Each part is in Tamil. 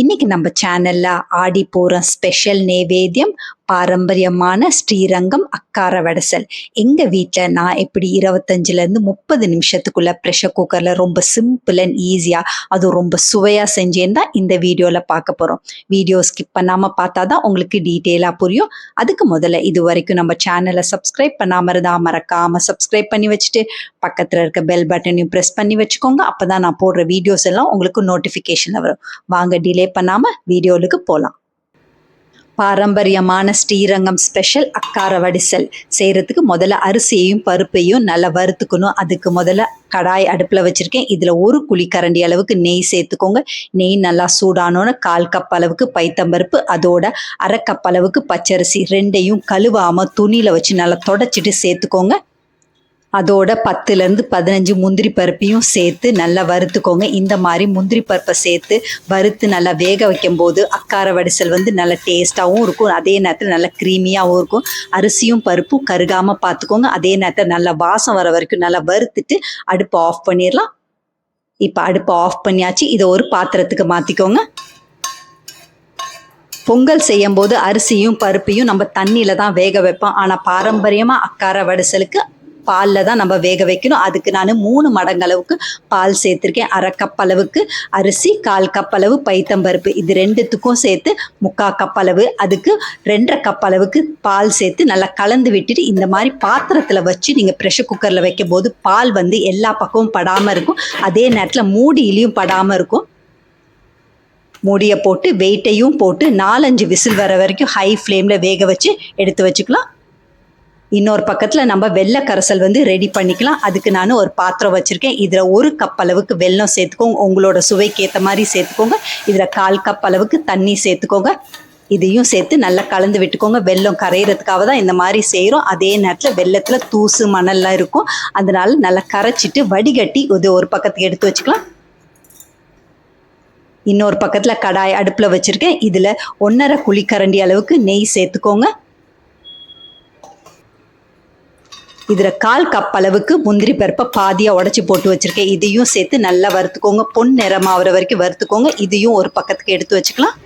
இன்னைக்கு நம்ம சேனல்ல ஆடி போற ஸ்பெஷல் நைவேத்தியம் பாரம்பரியமான ஸ்ரீரங்கம் அக்கார வடசல். எங்க வீட்டில் நான் எப்படி இருபத்தஞ்சுல இருந்து முப்பது நிமிஷத்துக்குள்ள ப்ரெஷர் குக்கர்ல ரொம்ப சிம்பிள் அண்ட் ஈஸியா அதுவும் ரொம்ப சுவையா செஞ்சேன்னு தான் இந்த வீடியோல பார்க்க போறோம். வீடியோ ஸ்கிப் பண்ணாம பார்த்தா தான் உங்களுக்கு டீட்டெயிலாக புரியும். அதுக்கு முதல்ல இது வரைக்கும் நம்ம சேனலை சப்ஸ்கிரைப் பண்ணாம இருந்தா மறக்காம சப்ஸ்கிரைப் பண்ணி வச்சுட்டு பக்கத்துல இருக்க பெல் பட்டனையும் ப்ரெஸ் பண்ணி வச்சுக்கோங்க. அப்பதான் நான் போடுற வீடியோஸ் எல்லாம் உங்களுக்கு நோட்டிஃபிகேஷன் வரும். வாங்க டிலே பண்ணாம வீடியோலுக்கு போகலாம் பாரம்பரியமான ஸ்ரீரங்கம் ஸ்பெஷல் அக்கார வடிசல். செய்கிறதுக்கு முதல்ல அரிசியையும் பருப்பையும் நல்லா வறுத்துக்கணும். அதுக்கு முதல்ல கடாய் அடுப்பில் வச்சுருக்கேன். இதில் ஒரு குழிக்கரண்டி அளவுக்கு நெய் சேர்த்துக்கோங்க. நெய் நல்லா சூடானோன்னு கால் கப் அளவுக்கு பைத்தம்பருப்பு அதோட அரை கப் அளவுக்கு பச்சரிசி ரெண்டையும் கழுவாமல் துணியில் வச்சு நல்லா தொடச்சிட்டு சேர்த்துக்கோங்க. அதோட பத்துலேருந்து பதினஞ்சு முந்திரி பருப்பையும் சேர்த்து நல்லா வறுத்துக்கோங்க. இந்த மாதிரி முந்திரி பருப்பை சேர்த்து வறுத்து நல்லா வேக வைக்கும் போது அக்கார வடிசல் வந்து நல்லா டேஸ்ட்டாகவும் இருக்கும். அதே நேரத்தில் நல்லா க்ரீமியாகவும் இருக்கும். அரிசியும் பருப்பும் கருகாமல் பார்த்துக்கோங்க அதே நேரத்தில் நல்லா வாசம் வர வரைக்கும் நல்லா வறுத்துட்டு அடுப்பை ஆஃப் பண்ணிடலாம் இப்போ அடுப்பை ஆஃப் பண்ணியாச்சு. இதை ஒரு பாத்திரத்துக்கு மாற்றிக்கோங்க பொங்கல் செய்யும்போது அரிசியும் பருப்பையும் நம்ம தண்ணியில் தான் வேக வைப்போம். ஆனால் பாரம்பரியமாக அக்கார வடிசலுக்கு பாலில் தான் நம்ம வேக வைக்கணும். அதுக்கு நான் மூணு மடங்கு அளவுக்கு பால் சேர்த்துருக்கேன். அரை கப் அளவுக்கு அரிசி கால் கப் அளவு பைத்தம்பருப்பு. இது ரெண்டுத்துக்கும் சேர்த்து முக்கா கப் அளவு. அதுக்கு ரெண்டரை கப் அளவுக்கு பால் சேர்த்து நல்லா கலந்து விட்டுட்டு இந்த மாதிரி பாத்திரத்தில் வச்சு நீங்கள் ப்ரெஷர் குக்கரில் வைக்கும் போது பால் வந்து எல்லா பக்கமும் படாமல் இருக்கும். அதே நேரத்தில் மூடியிலையும் படாமல் இருக்கும். மூடியை போட்டு வெயிட்டையும் போட்டு நாலஞ்சு விசில் வர வரைக்கும் ஹை ஃப்ளேமில் வேக வச்சு எடுத்து வச்சுக்கலாம். இன்னொரு பக்கத்தில் நம்ம வெள்ளை கரைசல் வந்து ரெடி பண்ணிக்கலாம். அதுக்கு நான் ஒரு பாத்திரம் வச்சுருக்கேன். இதில் ஒரு கப் அளவுக்கு வெல்லம் சேர்த்துக்கோங்க. உங்களோட சுவைக்கு ஏற்ற மாதிரி சேர்த்துக்கோங்க. இதில் கால் கப் அளவுக்கு தண்ணி சேர்த்துக்கோங்க. இதையும் சேர்த்து நல்லா கலந்து விட்டுக்கோங்க. வெல்லம் கரையிறதுக்காக தான் இந்த மாதிரி செய்கிறோம் அதே நேரத்தில் வெள்ளத்தில் தூசு மணல்லாம் இருக்கும். அதனால நல்லா கரைச்சிட்டு வடிகட்டி இது ஒரு பக்கத்துக்கு எடுத்து வச்சுக்கலாம். இன்னொரு பக்கத்தில் கடாய் அடுப்பில் வச்சுருக்கேன். இதில் ஒன்றரை குழிக்கரண்டி அளவுக்கு நெய் சேர்த்துக்கோங்க. இதில் கால் கப் அளவுக்கு முந்திரி பருப்பை பாதியாக உடச்சி போட்டு வச்சுருக்கேன். இதையும் சேர்த்து நல்லா வறுத்துக்கோங்க. பொன் நிறமாகிற வரைக்கும் வறுத்துக்கோங்க. இதையும் ஒரு பக்கத்துக்கு எடுத்து வச்சுக்கலாம்.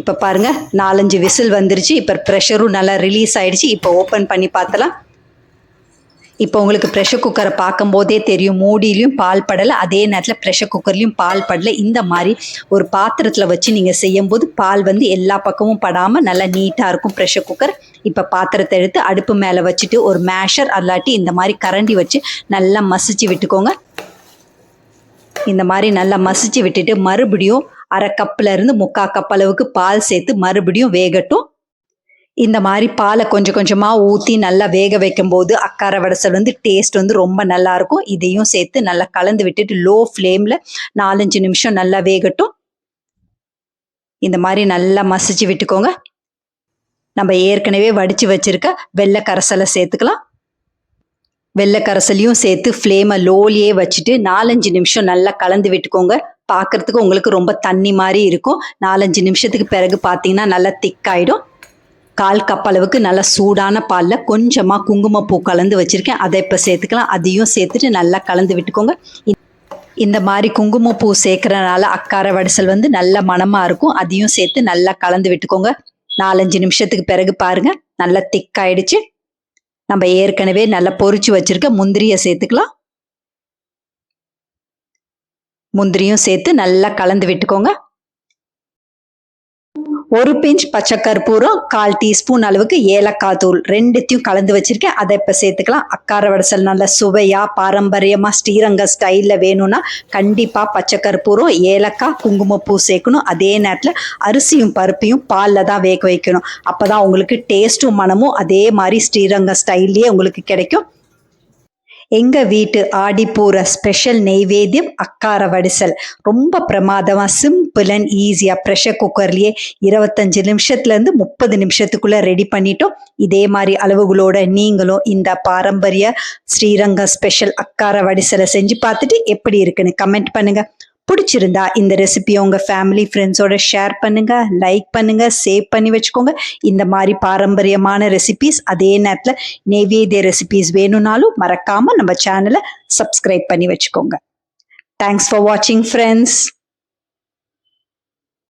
இப்போ பாருங்க நாலஞ்சு விசில் வந்துருச்சு. இப்போ ப்ரெஷரும் நல்லா ரிலீஸ் ஆயிடுச்சு. இப்போ ஓப்பன் பண்ணி பார்த்தலாம். இப்போ உங்களுக்கு ப்ரெஷர் குக்கரை பார்க்கும்போதே தெரியும். மூடியிலையும் பால் படலை அதே நேரத்தில் ப்ரெஷர் குக்கர்லேயும் பால் படலை. இந்த மாதிரி ஒரு பாத்திரத்தில் வச்சு நீங்கள் செய்யும்போது பால் வந்து எல்லா பக்கமும் படாமல் நல்லா நீட்டாக இருக்கும் ப்ரெஷர் குக்கர் இப்போ பாத்திரத்தை எடுத்து அடுப்பு மேலே வச்சுட்டு ஒரு மேஷர் அல்லாட்டி இந்த மாதிரி கரண்டி வச்சு நல்லா மசிச்சு விட்டுக்கோங்க. இந்த மாதிரி நல்லா மசிச்சு விட்டுட்டு மறுபடியும் அரை கப்பில் இருந்து முக்கால் கப் அளவுக்கு பால் சேர்த்து மறுபடியும் வேகட்டும். இந்த மாதிரி பாலை கொஞ்சம் கொஞ்சமாக ஊற்றி நல்லா வேக வைக்கும் போது அக்கார வடசல் வந்து டேஸ்ட் வந்து ரொம்ப நல்லாயிருக்கும் இதையும் சேர்த்து நல்லா கலந்து விட்டுட்டு லோ ஃப்ளேமில் நாலஞ்சு நிமிஷம் நல்லா வேகட்டும். இந்த மாதிரி நல்லா மசிச்சு விட்டுக்கோங்க. நம்ம ஏற்கனவே வடித்து வச்சிருக்க வெள்ளை கரசலை சேர்த்துக்கலாம். வெள்ளை கரசலையும் சேர்த்து ஃப்ளேமை லோலியே வச்சுட்டு நாலஞ்சு நிமிஷம் நல்லா கலந்து விட்டுக்கோங்க. பார்க்கறதுக்கு உங்களுக்கு ரொம்ப தண்ணி மாதிரி இருக்கும். நாலஞ்சு நிமிஷத்துக்கு பிறகு பார்த்தீங்கன்னா நல்லா திக்காயிடும் கால் கப் அளவுக்கு நல்லா சூடான பாலில் கொஞ்சமாக குங்குமப்பூ கலந்து வச்சுருக்கேன். அதை இப்போ சேர்த்துக்கலாம். அதையும் சேர்த்துட்டு நல்லா கலந்து விட்டுக்கோங்க. இந்த மாதிரி குங்குமப்பூ சேர்க்குறதுனால அக்கார வடிசல் வந்து நல்ல மணமாக இருக்கும். அதையும் சேர்த்து நல்லா கலந்து விட்டுக்கோங்க. நாலஞ்சு நிமிஷத்துக்கு பிறகு பாருங்கள் நல்லா திக்காயிடுச்சு நம்ம ஏற்கனவே நல்லா பொறிச்சு வச்சுருக்க முந்திரியை சேர்த்துக்கலாம். முந்திரியும் சேர்த்து நல்லா கலந்து விட்டுக்கோங்க. ஒரு பிஞ்ச் பச்சை கற்பூரம் கால் டீஸ்பூன் அளவுக்கு ஏலக்காய் தூள். ரெண்டுத்தையும் கலந்து வச்சிருக்கேன். அதை இப்போ சேர்த்துக்கலாம். அக்கார வடசல் நல்ல சுவையாக பாரம்பரியமாக ஸ்ரீரங்க ஸ்டைலில் வேணும்னா கண்டிப்பாக பச்சை கற்பூரம் ஏலக்காய் குங்குமப்பூ சேர்க்கணும். அதே நேரத்தில் அரிசியும் பருப்பையும் பாலில் தான் வேக வைக்கணும். அப்போ தான் உங்களுக்கு டேஸ்ட்டும் மனமும் அதே மாதிரி ஸ்ரீரங்க ஸ்டைல்லையே உங்களுக்கு கிடைக்கும். எங்க வீட்டு ஆடிப்பூர ஸ்பெஷல் நெய்வேத்தியம் அக்கார வடிசல். ரொம்ப பிரமாதமா சிம்பிள் அண்ட் ஈஸியா ப்ரெஷர் குக்கர்லயே இருபத்தஞ்சு நிமிஷத்துல இருந்து முப்பது நிமிஷத்துக்குள்ள ரெடி பண்ணிட்டோம். இதே மாதிரி அளவுகளோட நீங்களும் இந்த பாரம்பரிய ஸ்ரீரங்க ஸ்பெஷல் அக்கார வடிசலை செஞ்சு பார்த்துட்டு எப்படி இருக்குன்னு கமெண்ட் பண்ணுங்க. பிடிச்சிருந்தா இந்த ரெசிபியை உங்கள் ஃபேமிலி ஃப்ரெண்ட்ஸோட ஷேர் பண்ணுங்க லைக் பண்ணுங்க சேவ் பண்ணி வச்சுக்கோங்க. இந்த மாதிரி பாரம்பரியமான ரெசிபிஸ் அதே நேரத்தில் நெய்வேதிய ரெசிபிஸ் வேணும்னாலும் மறக்காமல் நம்ம சேனலை சப்ஸ்கிரைப் பண்ணி வச்சுக்கோங்க. தேங்க்ஸ் ஃபார் வாட்சிங் ஃப்ரெண்ட்ஸ்